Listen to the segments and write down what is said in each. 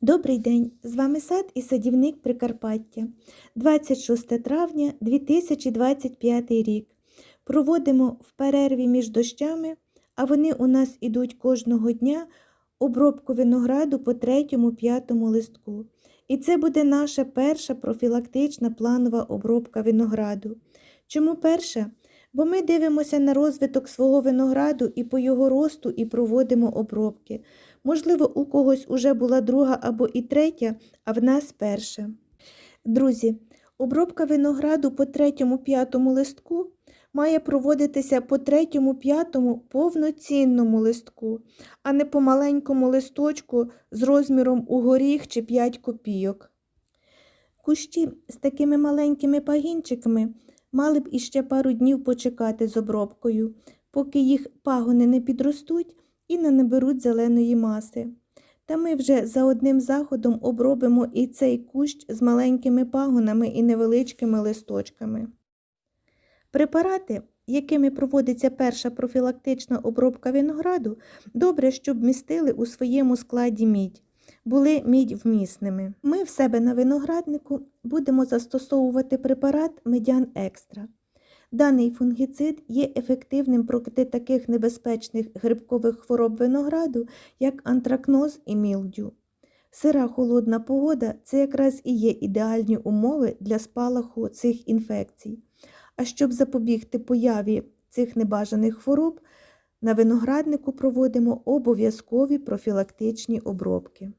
Добрий день! З вами сад і садівник Прикарпаття. 26 травня 2025 рік. Проводимо в перерві між дощами, а вони у нас ідуть кожного дня обробку винограду по третьому-п'ятому листку. І це буде наша перша профілактична планова обробка винограду. Чому перша? Бо ми дивимося на розвиток свого винограду і по його росту і проводимо обробки. Можливо, у когось уже була друга або і третя, а в нас перша. Друзі, обробка винограду по третьому-п'ятому листку має проводитися по третьому-п'ятому повноцінному листку, а не по маленькому листочку з розміром у горіх чи 5 копійок. Кущі з такими маленькими пагінчиками мали б іще пару днів почекати з обробкою, поки їх пагони не підростуть і не наберуть зеленої маси. Та ми вже за одним заходом обробимо і цей кущ з маленькими пагонами і невеличкими листочками. Препарати, якими проводиться перша профілактична обробка винограду, добре, щоб містили у своєму складі мідь, були мідь вмісними. Ми в себе на винограднику будемо застосовувати препарат Медян Екстра. Даний фунгіцид є ефективним проти таких небезпечних грибкових хвороб винограду, як антракноз і мілдю. Сира холодна погода це якраз і є ідеальні умови для спалаху цих інфекцій. А щоб запобігти появі цих небажаних хвороб, на винограднику проводимо обов'язкові профілактичні обробки.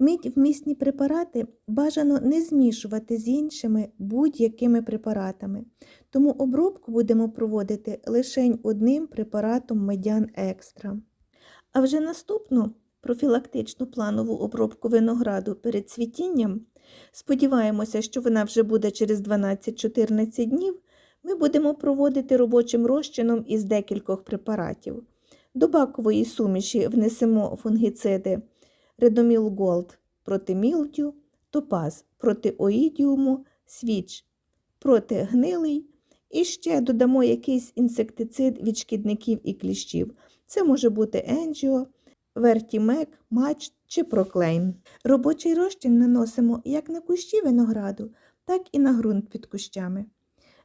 Мідь вмісні препарати бажано не змішувати з іншими будь-якими препаратами, тому обробку будемо проводити лише одним препаратом медян екстра. А вже наступну профілактичну планову обробку винограду перед цвітінням, сподіваємося, що вона вже буде через 12-14 днів, ми будемо проводити робочим розчином із декількох препаратів. До бакової суміші внесемо фунгіциди Редоміл Голд проти мілдю, топаз проти оїдіуму, свіч проти гнилий. І ще додамо якийсь інсектицид від шкідників і кліщів. Це може бути енджіо, вертімек, мач чи проклейн. Робочий розчин наносимо як на кущі винограду, так і на ґрунт під кущами.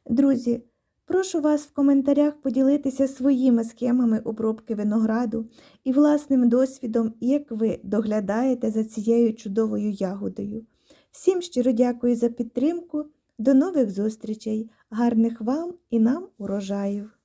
Друзі, прошу вас в коментарях поділитися своїми схемами обробки винограду і власним досвідом, як ви доглядаєте за цією чудовою ягодою. Всім щиро дякую за підтримку. До нових зустрічей, гарних вам і нам урожаїв!